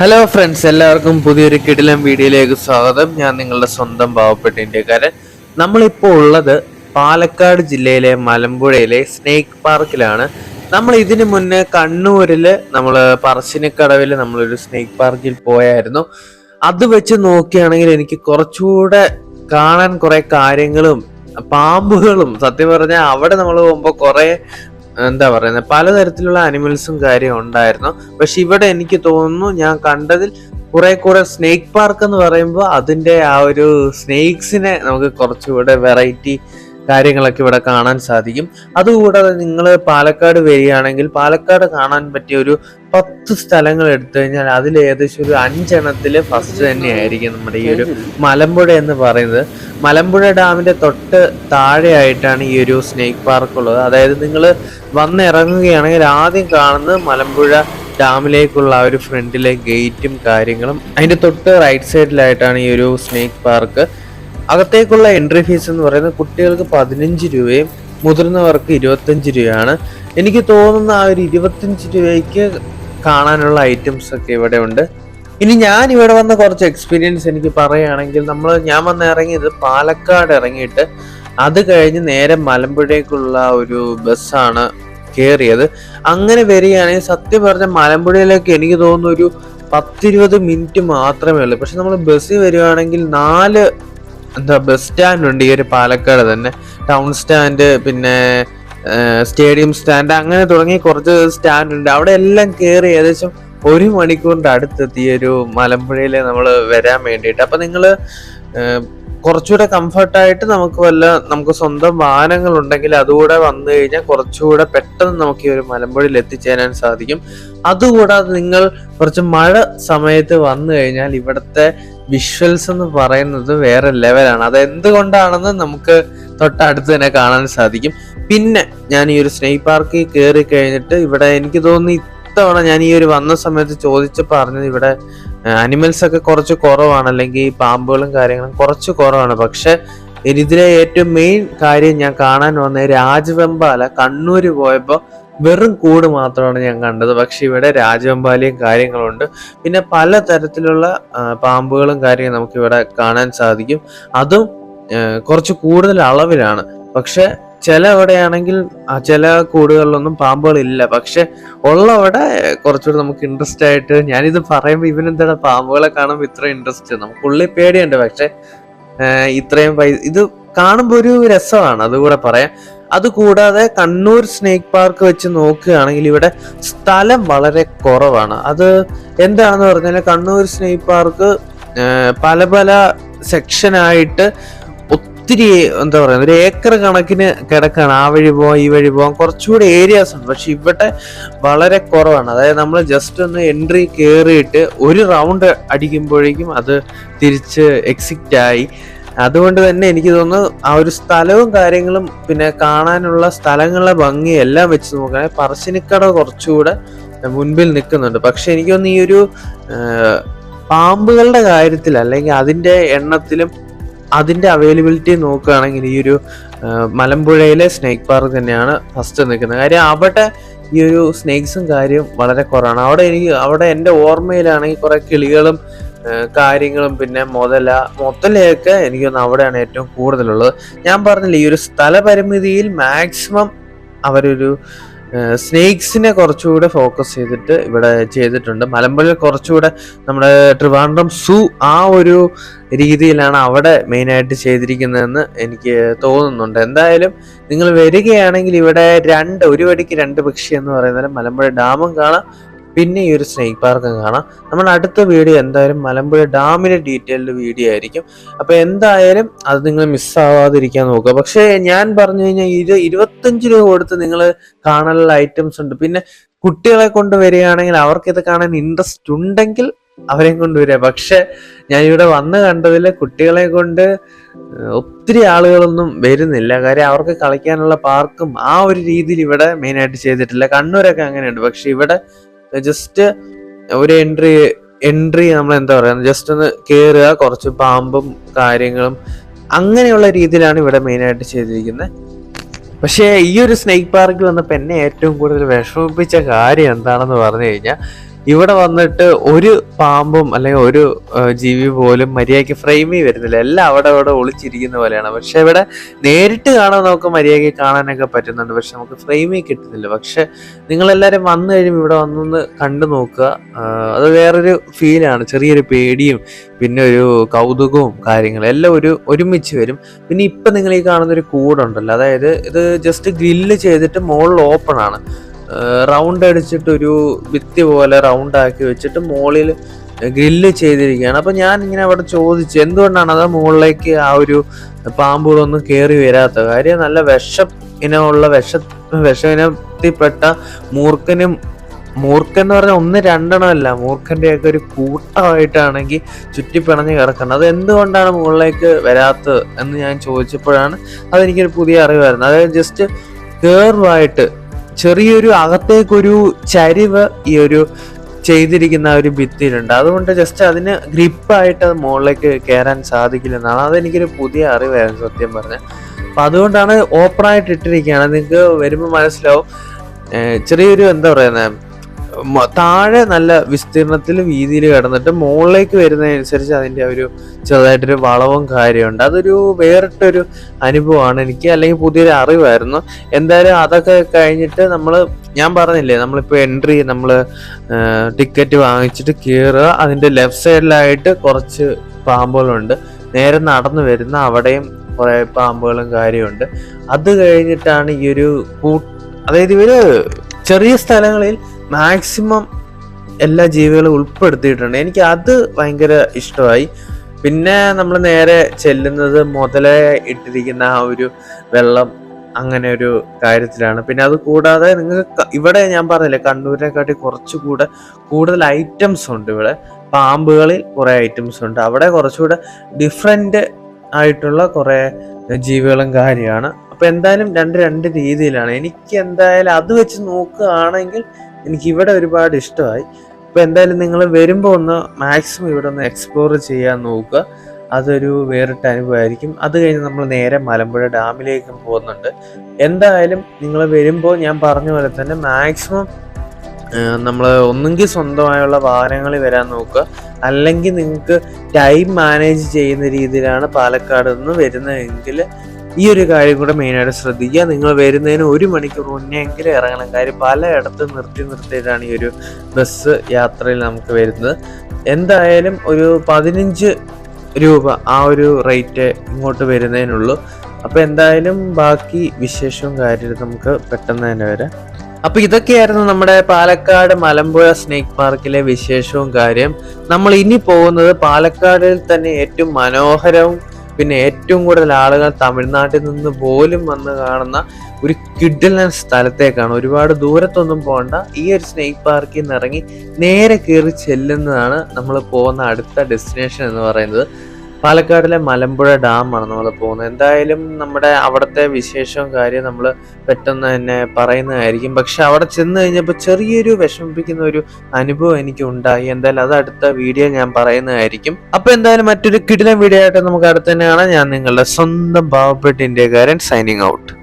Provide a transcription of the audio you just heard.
Hello friends എല്ലാവർക്കും പുതിയൊരു കിടിലം വീഡിയോയിലേക്ക് സ്വാഗതം. ഞാൻ നിങ്ങളുടെ സ്വന്തം പാവപ്പെട്ട ഇന്ത്യക്കാരൻ. നമ്മളിപ്പോൾ ഉള്ളത് പാലക്കാട് ജില്ലയിലെ മലമ്പുഴയിലെ സ്നേക്ക് പാർക്കിലാണ്. നമ്മൾ ഇതിനു മുന്നേ കണ്ണൂരിൽ നമ്മൾ പറശ്ശിനിക്കടവിൽ നമ്മളൊരു സ്നേക്ക് പാർക്കിൽ പോയായിരുന്നു. അത് വെച്ച് നോക്കുകയാണെങ്കിൽ എനിക്ക് കുറച്ചുകൂടെ കാണാൻ കുറേ കാര്യങ്ങളും പാമ്പുകളും സത്യം പറഞ്ഞാൽ അവിടെ നമ്മൾ പോകുമ്പോൾ കുറെ എന്താ പറയുന്നത് പലതരത്തിലുള്ള അനിമൽസും കാര്യം ഉണ്ടായിരുന്നു. പക്ഷെ ഇവിടെ എനിക്ക് തോന്നുന്നു ഞാൻ കണ്ടതിൽ കുറെ കൂടെ സ്നേക്ക് പാർക്ക് എന്ന് പറയുമ്പോൾ അതിന്റെ ആ ഒരു സ്നേക്സിനെ നമുക്ക് കുറച്ചുകൂടെ വെറൈറ്റി കാര്യങ്ങളൊക്കെ ഇവിടെ കാണാൻ സാധിക്കും. അതുകൂടാതെ നിങ്ങൾ പാലക്കാട് വരികയാണെങ്കിൽ പാലക്കാട് കാണാൻ പറ്റിയ ഒരു പത്ത് സ്ഥലങ്ങൾ എടുത്തു കഴിഞ്ഞാൽ അതിൽ ഏകദേശം ഒരു അഞ്ചെണ്ണത്തിൽ ഫസ്റ്റ് തന്നെയായിരിക്കും നമ്മുടെ ഈ ഒരു മലമ്പുഴ എന്ന് പറയുന്നത്. മലമ്പുഴ ഡാമിന്റെ തൊട്ട് താഴെയായിട്ടാണ് ഈ ഒരു സ്നേക്ക് പാർക്ക് ഉള്ളത്. അതായത് നിങ്ങൾ വന്നിറങ്ങുകയാണെങ്കിൽ ആദ്യം കാണുന്നത് മലമ്പുഴ ഡാമിലേക്കുള്ള ആ ഒരു ഫ്രണ്ടിലെ ഗേറ്റും കാര്യങ്ങളും അതിന്റെ തൊട്ട് റൈറ്റ് സൈഡിലായിട്ടാണ് ഈ ഒരു സ്നേക്ക് പാർക്ക് അകത്തേക്കുള്ള എൻട്രി ഫീസ് എന്ന് പറയുന്നത് കുട്ടികൾക്ക് പതിനഞ്ച് രൂപയും മുതിർന്നവർക്ക് ഇരുപത്തഞ്ച് രൂപയാണ്. എനിക്ക് തോന്നുന്ന ആ ഒരു ഇരുപത്തഞ്ച് രൂപയ്ക്ക് കാണാനുള്ള ഐറ്റംസ് ഒക്കെ ഇവിടെ ഉണ്ട്. ഇനി ഞാൻ ഇവിടെ വന്ന കുറച്ച് എക്സ്പീരിയൻസ് എനിക്ക് പറയുകയാണെങ്കിൽ നമ്മൾ ഞാൻ വന്ന് ഇറങ്ങിയത് പാലക്കാട് ഇറങ്ങിയിട്ട് അത് കഴിഞ്ഞ് നേരെ മലമ്പുഴയ്ക്കുള്ള ഒരു ബസ്സാണ് കയറിയത് അങ്ങനെ വരികയാണെങ്കിൽ സത്യം പറഞ്ഞ മലമ്പുഴയിലേക്ക് എനിക്ക് തോന്നുന്നു ഒരു പത്തിരുപത് മിനിറ്റ് മാത്രമേ ഉള്ളൂ. പക്ഷെ നമ്മൾ ബസ്സിൽ വരികയാണെങ്കിൽ നാല് എന്താ ബസ് സ്റ്റാൻഡ് ഉണ്ട് ഈ ഒരു പാലക്കാട് തന്നെ. ടൗൺ സ്റ്റാൻഡ് പിന്നെ സ്റ്റേഡിയം സ്റ്റാൻഡ് അങ്ങനെ തുടങ്ങി കുറച്ച് സ്റ്റാൻഡ് ഉണ്ട് അവിടെ എല്ലാം കയറി ഏകദേശം ഒരു മണിക്കൂറിന്റെ അടുത്തെത്തി ഈ ഒരു മലമ്പുഴയിൽ നമ്മൾ വരാൻ വേണ്ടിയിട്ട്. അപ്പം നിങ്ങൾ കുറച്ചുകൂടെ കംഫർട്ടായിട്ട് നമുക്ക് വല്ല നമുക്ക് സ്വന്തം വാഹനങ്ങൾ ഉണ്ടെങ്കിൽ അതുകൂടെ വന്നു കഴിഞ്ഞാൽ കുറച്ചുകൂടെ പെട്ടെന്ന് നമുക്ക് ഈ ഒരു മലമ്പുഴയിൽ എത്തിച്ചേരാൻ സാധിക്കും. അതുകൂടാതെ നിങ്ങൾ കുറച്ച് മഴ സമയത്ത് വന്നു കഴിഞ്ഞാൽ ഇവിടുത്തെ വിഷ്വൽസ് എന്ന് പറയുന്നത് വേറെ ലെവലാണ്. അത് എന്തുകൊണ്ടാണെന്ന് നമുക്ക് തൊട്ടടുത്ത് തന്നെ കാണാൻ സാധിക്കും. പിന്നെ ഞാൻ ഈ ഒരു സ്നേഹ് പാർക്കിൽ കയറി കഴിഞ്ഞിട്ട് ഇവിടെ എനിക്ക് തോന്നുന്നു ഇത്തവണ ഞാൻ ഈ ഒരു വന്ന സമയത്ത് ചോദിച്ചു പറഞ്ഞത് ഇവിടെ അനിമൽസ് ഒക്കെ കുറച്ച് കുറവാണ് അല്ലെങ്കിൽ പാമ്പുകളും കാര്യങ്ങളും കുറച്ച് കുറവാണ്. പക്ഷെ ഇതിലെ ഏറ്റവും മെയിൻ കാര്യം ഞാൻ കാണാൻ വന്ന രാജവെമ്പാല കണ്ണൂര് പോയപ്പോൾ വെറും കൂട് മാത്രമാണ് ഞാൻ കണ്ടത്. പക്ഷെ ഇവിടെ രാജവെമ്പാലയും കാര്യങ്ങളുണ്ട്. പിന്നെ പല തരത്തിലുള്ള പാമ്പുകളും കാര്യങ്ങളും നമുക്ക് ഇവിടെ കാണാൻ സാധിക്കും. അതും കുറച്ച് കൂടുതൽ അളവിലാണ്. പക്ഷെ ചില ആ, ചില കൂടുകളിലൊന്നും പാമ്പുകളില്ല. പക്ഷെ ഉള്ളവിടെ കുറച്ചുകൂടി നമുക്ക് ഇൻട്രസ്റ്റ് ആയിട്ട് ഞാനിത് പറയുമ്പോൾ ഇവനെന്താണ് പാമ്പുകളെ കാണുമ്പോൾ ഇത്ര ഇൻട്രസ്റ്റ് നമുക്ക് ഉള്ളിൽ പേടിയുണ്ട്. പക്ഷെ ഇത്രയും പൈസ ഇത് കാണുമ്പോൾ ഒരു രസമാണ്. അതുകൂടെ പറയാം. അതുകൂടാതെ കണ്ണൂർ സ്നേക്ക് പാർക്ക് വെച്ച് നോക്കുകയാണെങ്കിൽ ഇവിടെ സ്ഥലം വളരെ കുറവാണ്. അത് എന്താണെന്ന് പറഞ്ഞാൽ കണ്ണൂർ സ്നേക്ക് പാർക്ക് പല പല സെക്ഷനായിട്ട് ഒത്തിരി എന്താ പറയുക ഒരു ഏക്കർ കണക്കിന് കിടക്കാണ്. ആ വഴി പോവാം ഈ വഴി പോവാം. കുറച്ചുകൂടി ഏരിയാസ് ഉണ്ട്. പക്ഷെ ഇവിടെ വളരെ കുറവാണ്. അതായത് നമ്മൾ ജസ്റ്റ് ഒന്ന് എൻട്രി കയറിയിട്ട് ഒരു റൗണ്ട് അടിക്കുമ്പോഴേക്കും അത് തിരിച്ച് എക്സിറ്റ് ആയി. അതുകൊണ്ട് തന്നെ എനിക്ക് തോന്നുന്നു ആ ഒരു സ്ഥലവും കാര്യങ്ങളും പിന്നെ കാണാനുള്ള സ്ഥലങ്ങളുടെ ഭംഗി എല്ലാം വെച്ച് നോക്കുകയാണെങ്കിൽ പറശ്ശിനിക്കട കുറച്ചുകൂടെ മുൻപിൽ നിൽക്കുന്നുണ്ട്. പക്ഷെ എനിക്ക് തോന്നുന്നു ഈ ഒരു പാമ്പുകളുടെ കാര്യത്തിൽ അല്ലെങ്കിൽ അതിന്റെ എണ്ണത്തിലും അതിന്റെ അവൈലബിലിറ്റി നോക്കുകയാണെങ്കിൽ ഈ ഒരു മലമ്പുഴയിലെ സ്നേക്ക് പാർക്ക് തന്നെയാണ് ഫസ്റ്റ് നിൽക്കുന്നത്. കാര്യം അവിടെ ഈ ഒരു സ്നേക്സും കാര്യവും വളരെ കുറവാണ്. അവിടെ എനിക്ക് അവിടെ എന്റെ ഓർമ്മയിലാണെങ്കിൽ കുറേ കിളികളും കാര്യങ്ങളും പിന്നെ മുതല മുതലയൊക്കെ എനിക്ക് തോന്നുന്നു അവിടെയാണ് ഏറ്റവും കൂടുതലുള്ളത്. ഞാൻ പറഞ്ഞില്ല ഈ ഒരു സ്ഥലപരിമിതിയിൽ മാക്സിമം അവരൊരു സ്നേക്സിനെ കുറച്ചുകൂടെ ഫോക്കസ് ചെയ്തിട്ട് ഇവിടെ ചെയ്തിട്ടുണ്ട്. മലമ്പുഴയിൽ കുറച്ചുകൂടെ നമ്മുടെ ട്രിവാൻഡ്രം സൂ ആ ഒരു രീതിയിലാണ് അവിടെ മെയിനായിട്ട് ചെയ്തിരിക്കുന്നതെന്ന് എനിക്ക് തോന്നുന്നുണ്ട്. എന്തായാലും നിങ്ങൾ വരികയാണെങ്കിൽ ഇവിടെ രണ്ട് ഒരു വടിക്ക് രണ്ട് പക്ഷി എന്ന് പറയുന്നത് മലമ്പുഴ ഡാമും കാണാം. പിന്നെ ഈ ഒരു സ്നേക്ക് പാർക്കും കാണാം. നമ്മുടെ അടുത്ത വീഡിയോ എന്തായാലും മലമ്പുഴ ഡാമിന്റെ ഡീറ്റെയിൽഡ് വീഡിയോ ആയിരിക്കും. അപ്പോൾ എന്തായാലും അത് നിങ്ങൾ മിസ്സാവാതിരിക്കാൻ നോക്കുക. പക്ഷേ ഞാൻ പറഞ്ഞു കഴിഞ്ഞാൽ ഇത് ഇരുപത്തഞ്ച് രൂപ കൊടുത്ത് നിങ്ങൾ കാണാനുള്ള ഐറ്റംസ് ഉണ്ട്. പിന്നെ കുട്ടികളെ കൊണ്ട് വരികയാണെങ്കിൽ അവർക്ക് ഇത് കാണാൻ ഇൻട്രസ്റ്റ് ഉണ്ടെങ്കിൽ അവരെയും കൊണ്ടുവരിക പക്ഷെ ഞാൻ ഇവിടെ വന്ന് കണ്ടതിൽ കുട്ടികളെ കൊണ്ട് ഒത്തിരി ആളുകളൊന്നും വരുന്നില്ല. കാര്യം അവർക്ക് കളിക്കാനുള്ള പാർക്കും ആ ഒരു രീതിയിൽ ഇവിടെ മെയിനായിട്ട് ചെയ്തിട്ടില്ല. കണ്ണൂരൊക്കെ അങ്ങനെയുണ്ട്. പക്ഷെ ഇവിടെ ജസ്റ്റ് ഒരു എൻട്രി എൻട്രി നമ്മൾ എന്താ പറയുക ജസ്റ്റ് ഒന്ന് കയറുക കുറച്ച് പാമ്പും കാര്യങ്ങളും അങ്ങനെയുള്ള രീതിയിലാണ് ഇവിടെ മെയിനായിട്ട് ചെയ്തിരിക്കുന്നത്. പക്ഷേ ഈ ഒരു സ്നേക്ക് പാർക്കിൽ വന്നപ്പോൾ എന്നെ ഏറ്റവും കൂടുതൽ വിഷമിപ്പിച്ച കാര്യം എന്താണെന്ന് പറഞ്ഞു കഴിഞ്ഞാൽ ഇവിടെ വന്നിട്ട് ഒരു പാമ്പും അല്ലെങ്കിൽ ഒരു ജീവി പോലും മര്യാദയ്ക്ക് ഫ്രെയിമിൽ വരുന്നില്ല. എല്ലാം അവിടെ അവിടെ ഒളിച്ചിരിക്കുന്ന പോലെയാണ്. പക്ഷെ ഇവിടെ നേരിട്ട് കാണാൻ നമുക്ക് മര്യാദയ്ക്ക് കാണാനൊക്കെ പറ്റുന്നുണ്ട്. പക്ഷെ നമുക്ക് ഫ്രെയിമിൽ കിട്ടുന്നില്ല. പക്ഷെ നിങ്ങളെല്ലാവരും വന്നു കഴിയുമ്പോൾ ഇവിടെ വന്നൊന്ന് കണ്ടു നോക്കുക. അത് വേറൊരു ഫീലാണ് ചെറിയൊരു പേടിയും പിന്നെ ഒരു കൗതുകവും കാര്യങ്ങളും എല്ലാം ഒരു ഒരുമിച്ച് വരും. പിന്നെ ഇപ്പം നിങ്ങൾ ഈ കാണുന്ന ഒരു കൂടുണ്ടല്ലോ. അതായത് ഇത് ജസ്റ്റ് ഗ്രില്ല് ചെയ്തിട്ട് മുകളിൽ ഓപ്പൺ ആണ്. റൗണ്ട് അടിച്ചിട്ട് ഒരു ഭിത്തി പോലെ റൗണ്ട് ആക്കി വെച്ചിട്ട് മുകളിൽ ഗ്രില്ല് ചെയ്തിരിക്കുകയാണ്. അപ്പോൾ ഞാൻ ഇങ്ങനെ അവിടെ ചോദിച്ചു എന്തുകൊണ്ടാണ് അത് മുകളിലേക്ക് ആ ഒരു പാമ്പുകളൊന്നും കയറി വരാത്ത കാര്യം? നല്ല വിഷം ഇനമുള്ള വിഷ വിഷയിനത്തിൽപ്പെട്ട മൂർഖനും മൂർഖൻ എന്ന് പറഞ്ഞാൽ ഒന്ന് രണ്ടെണ്ണം അല്ല മൂർഖന്റെ ഒക്കെ ഒരു കൂട്ടമായിട്ടാണെങ്കിൽ ചുറ്റിപ്പിണഞ്ഞ് കിടക്കുന്നത് അത് എന്തുകൊണ്ടാണ് മുകളിലേക്ക് വരാത്തത് എന്ന് ഞാൻ ചോദിച്ചപ്പോഴാണ് അതെനിക്കൊരു പുതിയ അറിവായിരുന്നു. അതായത് ജസ്റ്റ് കേർവായിട്ട് ചെറിയൊരു അകത്തേക്കൊരു ചരിവ് ഈ ഒരു ചെയ്തിരിക്കുന്ന ഒരു ഭിത്തിയിലുണ്ട്. അതുകൊണ്ട് ജസ്റ്റ് അതിന് ഗ്രിപ്പായിട്ട് അത് മുകളിലേക്ക് കയറാൻ സാധിക്കില്ലെന്നാണ് അതെനിക്കൊരു പുതിയ അറിവായിരുന്നു സത്യം പറഞ്ഞാൽ. അപ്പം അതുകൊണ്ടാണ് ഓപ്പണായിട്ട് ഇട്ടിരിക്കുകയാണ്. നിങ്ങൾക്ക് വരുമ്പോൾ മനസ്സിലാവും. ചെറിയൊരു എന്താ പറയുന്നത് താഴെ നല്ല വിസ്തീർണത്തിൽ വീതിയിൽ കിടന്നിട്ട് മുകളിലേക്ക് വരുന്നതനുസരിച്ച് അതിന്റെ ഒരു ചെറുതായിട്ടൊരു വളവും കാര്യമുണ്ട് അതൊരു വേറിട്ടൊരു അനുഭവമാണ് എനിക്ക് അല്ലെങ്കിൽ പുതിയൊരു അറിവായിരുന്നു. എന്തായാലും അതൊക്കെ കഴിഞ്ഞിട്ട് നമ്മൾ ഞാൻ പറഞ്ഞില്ലേ നമ്മളിപ്പോൾ എൻട്രി നമ്മൾ ടിക്കറ്റ് വാങ്ങിച്ചിട്ട് കയറുക അതിന്റെ ലെഫ്റ്റ് സൈഡിലായിട്ട് കുറച്ച് പാമ്പുകളുണ്ട്. നേരെ നടന്നു വരുന്ന അവിടെയും കുറേ പാമ്പുകളും കാര്യമുണ്ട് അത് കഴിഞ്ഞിട്ടാണ് ഈ ഒരു കൂ അതായത് ഇവർ ചെറിയ സ്ഥലങ്ങളിൽ മാക്സിമം എല്ലാ ജീവികളും ഉൾപ്പെടുത്തിയിട്ടുണ്ട്. എനിക്ക് അത് ഭയങ്കര ഇഷ്ടമായി. പിന്നെ നമ്മൾ നേരെ ചെല്ലുന്നത് മുതലേ ഇട്ടിരിക്കുന്ന ആ ഒരു വെള്ളം അങ്ങനെ ഒരു കാര്യത്തിലാണ്. പിന്നെ അത് കൂടാതെ നിങ്ങൾ ഇവിടെ ഞാൻ പറഞ്ഞില്ലേ കണ്ണൂരിനെക്കാട്ടി കുറച്ചുകൂടെ കൂടുതൽ ഐറ്റംസ് ഉണ്ട് ഇവിടെ. പാമ്പുകളിൽ കുറേ ഐറ്റംസ് ഉണ്ട്. അവിടെ കുറച്ചുകൂടെ ഡിഫറെന്റ് ആയിട്ടുള്ള കുറേ ജീവികളും കാര്യമാണ്. അപ്പോൾ എന്തായാലും രണ്ട് രണ്ട് രീതിയിലാണ്. എനിക്ക് എന്തായാലും അത് വെച്ച് നോക്കുകയാണെങ്കിൽ എനിക്ക് ഇവിടെ ഒരുപാട് ഇഷ്ടമായി. അപ്പോൾ എന്തായാലും നിങ്ങൾ വരുമ്പോൾ ഒന്ന് മാക്സിമം ഇവിടെ ഒന്ന് എക്സ്പ്ലോർ ചെയ്യാൻ നോക്കുക. അതൊരു വേറിട്ട അനുഭവമായിരിക്കും. അത് കഴിഞ്ഞ് നമ്മൾ നേരെ മലമ്പുഴ ഡാമിലേക്കും പോകുന്നുണ്ട്. എന്തായാലും നിങ്ങൾ വരുമ്പോൾ ഞാൻ പറഞ്ഞ പോലെ തന്നെ മാക്സിമം നമ്മൾ ഒന്നുകിൽ സ്വന്തമായുള്ള വാഹനങ്ങളിൽ വരാൻ നോക്കുക. അല്ലെങ്കിൽ നിങ്ങൾക്ക് ടൈം മാനേജ് ചെയ്യുന്ന രീതിയിലാണ് പാലക്കാട് നിന്ന് വരുന്നതെങ്കിൽ ഈ ഒരു കാര്യം കൂടെ മെയിനായിട്ട് ശ്രദ്ധിക്കുക. നിങ്ങൾ വരുന്നതിന് ഒരു മണിക്കൂർ മുന്നേ എങ്കിലും ഇറങ്ങണം. കാര്യം പലയിടത്തും നിർത്തി നിർത്തിയിട്ടാണ് ഈ ഒരു ബസ് യാത്രയിൽ നമുക്ക് വരുന്നത്. എന്തായാലും ഒരു പതിനഞ്ച് രൂപ ആ ഒരു റേറ്റ് ഇങ്ങോട്ട് വരുന്നതിനുള്ളൂ. അപ്പോൾ എന്തായാലും ബാക്കി വിശേഷവും കാര്യവും നമുക്ക് പെട്ടെന്ന് തന്നെ വരാം. അപ്പൊ ഇതൊക്കെയായിരുന്നു നമ്മുടെ പാലക്കാട് മലമ്പുഴ സ്നേക്ക് പാർക്കിലെ വിശേഷവും കാര്യം. നമ്മൾ ഇനി പോകുന്നത് പാലക്കാടിൽ തന്നെ ഏറ്റവും മനോഹരവും പിന്നെ ഏറ്റവും കൂടുതൽ ആളുകൾ തമിഴ്നാട്ടിൽ നിന്ന് പോലും വന്ന് കാണുന്ന ഒരു കിഡിലൻ സ്ഥലത്തേക്കാണ്. ഒരുപാട് ദൂരത്തൊന്നും പോകണ്ട ഈ ഒരു സ്നേക്ക് പാർക്കിൽ നിന്ന് ഇറങ്ങി നേരെ കയറി ചെല്ലുന്നതാണ് നമ്മൾ പോകുന്ന അടുത്ത ഡെസ്റ്റിനേഷൻ എന്ന് പറയുന്നത്. പാലക്കാടിലെ മലമ്പുഴ ഡാമാണ് നമ്മൾ പോകുന്നത്. എന്തായാലും നമ്മുടെ അവിടുത്തെ വിശേഷവും കാര്യം നമ്മൾ പെട്ടെന്ന് തന്നെ പറയുന്നതായിരിക്കും. പക്ഷെ അവിടെ ചെന്ന് കഴിഞ്ഞപ്പോൾ ചെറിയൊരു വിഷമിപ്പിക്കുന്ന ഒരു അനുഭവം എനിക്ക് ഉണ്ടായി എന്തായാലും അത് അടുത്ത വീഡിയോ ഞാൻ പറയുന്നതായിരിക്കും. അപ്പൊ എന്തായാലും മറ്റൊരു കിടിലൻ വീഡിയോ ആയിട്ട് നമുക്ക് അടുത്ത് തന്നെ കാണാം. ഞാൻ നിങ്ങളുടെ സ്വന്തം പാവപ്പെട്ട ഇന്ത്യക്കാരൻ സൈനിങ് ഔട്ട്